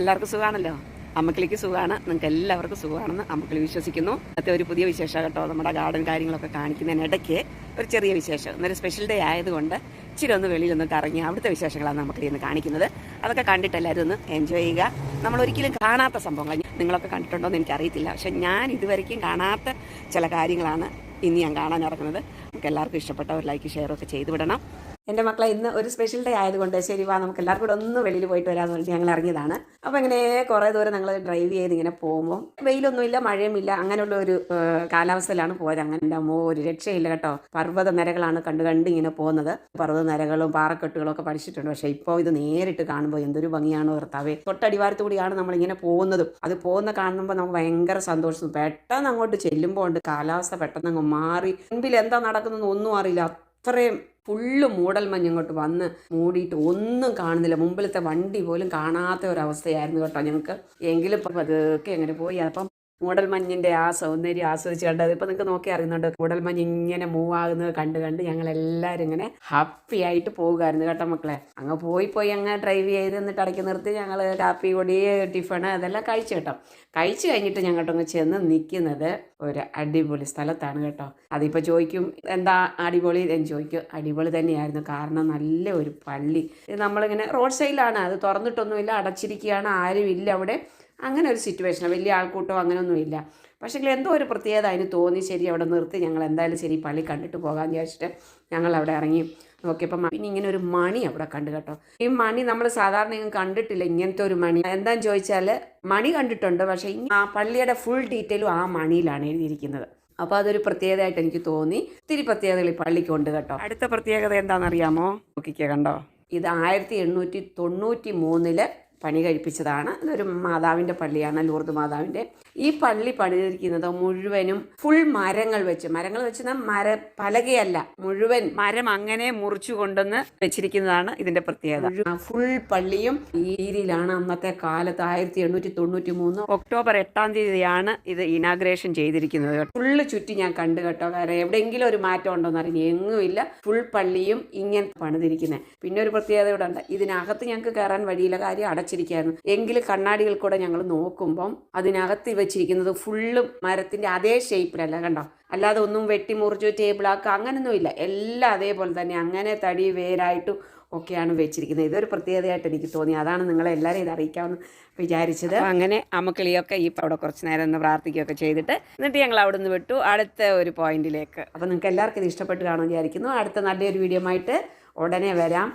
എല്ലാവർക്കും സുഖമാണല്ലോ അമ്മക്കിളിക്ക് സുഖമാണ് നിങ്ങൾക്ക് എല്ലാവർക്കും സുഖമാണെന്ന് അമ്മക്കിളി വിശ്വസിക്കുന്നു. അത്തെ ഒരു പുതിയ വിശേഷം കേട്ടോ. നമ്മുടെ ഗാർഡൻ കാര്യങ്ങളൊക്കെ കാണിക്കുന്നതിനിടയ്ക്ക് ഒരു ചെറിയ വിശേഷം. ഇന്നൊരു സ്പെഷ്യൽ ഡേ ആയതുകൊണ്ട് ഇച്ചിരി ഒന്ന് വെളിയിലൊന്ന് കറങ്ങി അവിടുത്തെ വിശേഷങ്ങളാണ് നമുക്ക് ഇന്ന് കാണിക്കുന്നത്. അതൊക്കെ കണ്ടിട്ട് എല്ലാവരും ഒന്ന് എൻജോയ് ചെയ്യുക. നമ്മൾ ഒരിക്കലും കാണാത്ത സംഭവങ്ങൾ. നിങ്ങളൊക്കെ കണ്ടിട്ടുണ്ടോ എന്ന് എനിക്കറിയത്തില്ല. പക്ഷെ ഞാൻ ഇതുവരെയ്ക്കും കാണാത്ത ചില കാര്യങ്ങളാണ് ഇനി ഞാൻ കാണാൻ ഇറങ്ങുന്നത്. നമുക്ക് എല്ലാവർക്കും ഇഷ്ടപ്പെട്ട ഒരു ലൈക്ക് ഷെയർ ഒക്കെ ചെയ്തു വിടണം എന്റെ മക്കളെ ഇന്ന് ഒരു സ്പെഷ്യൽ ഡേ ആയതുകൊണ്ട് ശരി വാ നമുക്ക് എല്ലാവർക്കും കൂടെ ഒന്ന് വെളിയിൽ പോയിട്ട് വരാമെന്ന് പറഞ്ഞിട്ട് ഞങ്ങൾ ഇറങ്ങിയതാണ്. അപ്പോൾ ഇങ്ങനെ കുറേ ദൂരം ഞങ്ങൾ ഡ്രൈവ് ചെയ്ത് ഇങ്ങനെ പോകുമ്പോൾ വെയിലൊന്നുമില്ല മഴയുമില്ല അങ്ങനെയുള്ള ഒരു കാലാവസ്ഥയിലാണ് പോയത്. അങ്ങനെ എന്റെ അമ്മോ ഒരു രക്ഷയില്ല കേട്ടോ. പർവത നിരകളാണ് കണ്ട് കണ്ട് ഇങ്ങനെ പോകുന്നത്. പർവത നിരകളും പാറക്കെട്ടുകളും ഒക്കെ പഠിച്ചിട്ടുണ്ട് പക്ഷേ ഇപ്പോൾ ഇത് നേരിട്ട് കാണുമ്പോൾ എന്തൊരു ഭംഗിയാണോ ഭർത്താവേ തൊട്ടടിവാരത്തു കൂടിയാണ് നമ്മളിങ്ങനെ പോകുന്നതും. അത് പോകുന്ന കാണുമ്പോൾ നമുക്ക് ഭയങ്കര സന്തോഷം. പെട്ടെന്ന് അങ്ങോട്ട് ചെല്ലുമ്പോൾ ഉണ്ട്. കാലാവസ്ഥ പെട്ടെന്ന് അങ്ങ് മാറി. മുൻപിൽ എന്താ നടക്കുന്നതെന്ന് ഒന്നും അറിയില്ല. അത്രയും ഫുള്ള് മൂടൽ മഞ്ഞ് ഇങ്ങോട്ട് വന്ന് മൂടിയിട്ട് ഒന്നും കാണുന്നില്ല. മുമ്പിലത്തെ വണ്ടി പോലും കാണാത്ത ഒരവസ്ഥയായിരുന്നു കേട്ടോ ഞങ്ങൾക്ക്. എങ്കിലും ഇപ്പം പതുക്കെ എങ്ങനെ പോയി. അപ്പം മൂടൽ മഞ്ഞിന്റെ ആ സൗന്ദര്യം ആസ്വദിച്ച് കണ്ടത് ഇപ്പം നിങ്ങൾക്ക് നോക്കി അറിയുന്നുണ്ട്? മൂടൽ മഞ്ഞ് ഇങ്ങനെ മൂവ് ആകുന്നത് കണ്ട് കണ്ട് ഞങ്ങൾ എല്ലാവരും ഇങ്ങനെ ഹാപ്പി ആയിട്ട് പോകുമായിരുന്നു കേട്ടോ മക്കളെ. അങ്ങ് പോയി പോയി അങ്ങ് ഡ്രൈവ് ചെയ്ത് എന്നിട്ട് ഇടയ്ക്ക് നിർത്തി ഞങ്ങൾ കാപ്പി പൊടി ടിഫൺ അതെല്ലാം കഴിച്ചു കേട്ടോ. കഴിച്ചു കഴിഞ്ഞിട്ട് ഞങ്ങോട്ടങ്ങ് ചെന്ന് നിൽക്കുന്നത് ഒരു അടിപൊളി സ്ഥലത്താണ് കേട്ടോ. അതിപ്പോൾ ചോദിക്കും എന്താ അടിപൊളി? എന്ന് ചോദിക്കും. അടിപൊളി തന്നെയായിരുന്നു. കാരണം നല്ല ഒരു പള്ളി. നമ്മളിങ്ങനെ റോഡ് സൈഡിലാണ് അത് തുറന്നിട്ടൊന്നുമില്ല. അടച്ചിരിക്കുകയാണ്. ആരും ഇല്ല അവിടെ. അങ്ങനെ ഒരു സിറ്റുവേഷൻ വലിയ ആൾക്കൂട്ടം അങ്ങനെയൊന്നുമില്ല പക്ഷേ എന്തോ ഒരു പ്രത്യേകത അതിന് തോന്നി. ശരി അവിടെ നിർത്തി. ഞങ്ങൾ എന്തായാലും ശരി പള്ളി കണ്ടിട്ട് പോകാമെന്ന് വിചാരിച്ചിട്ട് ഞങ്ങൾ അവിടെ ഇറങ്ങി നോക്കിയപ്പോൾ പിന്നെ ഇങ്ങനെ ഒരു മണി അവിടെ കണ്ടു കേട്ടോ. ഈ മണി നമ്മൾ സാധാരണ ഇങ്ങനെ കണ്ടിട്ടില്ല ഇങ്ങനത്തെ ഒരു മണി. എന്താണെന്ന് ചോദിച്ചാൽ മണി കണ്ടിട്ടുണ്ട്. പക്ഷേ ആ പള്ളിയുടെ ഫുൾ ഡീറ്റെയിലും ആ മണിയിലാണ് എഴുതിയിരിക്കുന്നത്. അപ്പോൾ അതൊരു പ്രത്യേകതയായിട്ട് എനിക്ക് തോന്നി. ഒത്തിരി പ്രത്യേകതകൾ ഈ പള്ളിക്കുണ്ട് കേട്ടോ. അടുത്ത പ്രത്യേകത എന്താണെന്നറിയാമോ നോക്കിക്കേ കണ്ടോ? ഇത് ആയിരത്തി എണ്ണൂറ്റി തൊണ്ണൂറ്റി മൂന്നിൽ പണി കഴിപ്പിച്ചതാണ്. ഇതൊരു മാതാവിന്റെ പള്ളിയാണ് ലൂർദ് മാതാവിന്റെ ഈ പള്ളി പണിതിരിക്കുന്നത് മുഴുവനും ഫുൾ മരങ്ങൾ വെച്ച്. മരങ്ങൾ വെച്ച് മര പലകയല്ല. മുഴുവൻ മരം അങ്ങനെ മുറിച്ചു കൊണ്ടുവന്ന് വെച്ചിരിക്കുന്നതാണ് ഇതിന്റെ പ്രത്യേകത. ഫുൾ പള്ളിയും ഈ രീതിയിലാണ് അന്നത്തെ കാലത്ത് ആയിരത്തി എണ്ണൂറ്റി തൊണ്ണൂറ്റി മൂന്ന് ഒക്ടോബർ എട്ടാം തീയതിയാണ് ഇത് ഇനാഗ്രേഷൻ ചെയ്തിരിക്കുന്നത് ഫുള്ള് ചുറ്റി ഞാൻ കണ്ടു കേട്ടോ. വേറെ എവിടെയെങ്കിലും ഒരു മാറ്റം ഉണ്ടോ എന്ന് അറിഞ്ഞു എങ്ങുമില്ല ഫുൾ പള്ളിയും ഇങ്ങനെ പണിതിരിക്കുന്നത് പിന്നെ ഒരു പ്രത്യേകത ഇവിടെ ഉണ്ട്. ഇതിനകത്ത് ഞങ്ങൾക്ക് കയറാൻ വഴിയില്ല. കാര്യം അടച്ചിരിക്കുകയായിരുന്നു എങ്കിൽ കണ്ണാടികൾ കൂടെ ഞങ്ങൾ നോക്കുമ്പം അതിനകത്ത് വെച്ചിരിക്കുന്നത് ഫുള്ളും മരത്തിന്റെ അതേ ഷേപ്പിലല്ല കണ്ടോ? അല്ലാതെ ഒന്നും വെട്ടി മുറിച്ചു ടേബിളാക്കുക അങ്ങനൊന്നുമില്ല എല്ലാം അതേപോലെ തന്നെ അങ്ങനെ തടി വേരായിട്ടും ഒക്കെയാണ് വെച്ചിരിക്കുന്നത്. ഇതൊരു പ്രത്യേകതയായിട്ട് എനിക്ക് തോന്നി. അതാണ് നിങ്ങളെ എല്ലാവരെയും ഇത് അറിയിക്കാമെന്ന് വിചാരിച്ചത്. അങ്ങനെ അമ്മക്കിളിയൊക്കെ ഈ അവിടെ കുറച്ച് നേരം ഒന്ന് പ്രാർത്ഥിക്കുകയൊക്കെ ചെയ്തിട്ട് എന്നിട്ട് ഞങ്ങൾ അവിടെ നിന്ന് വിട്ടു അടുത്ത ഒരു പോയിന്റിലേക്ക് അപ്പോൾ നിങ്ങൾക്ക് എല്ലാവർക്കും ഇത് ഇഷ്ടപ്പെട്ട് കാണുമെന്ന് വിചാരിക്കുന്നു. അടുത്ത നല്ലൊരു വീഡിയോ ആയിട്ട് ഉടനെ വരാം.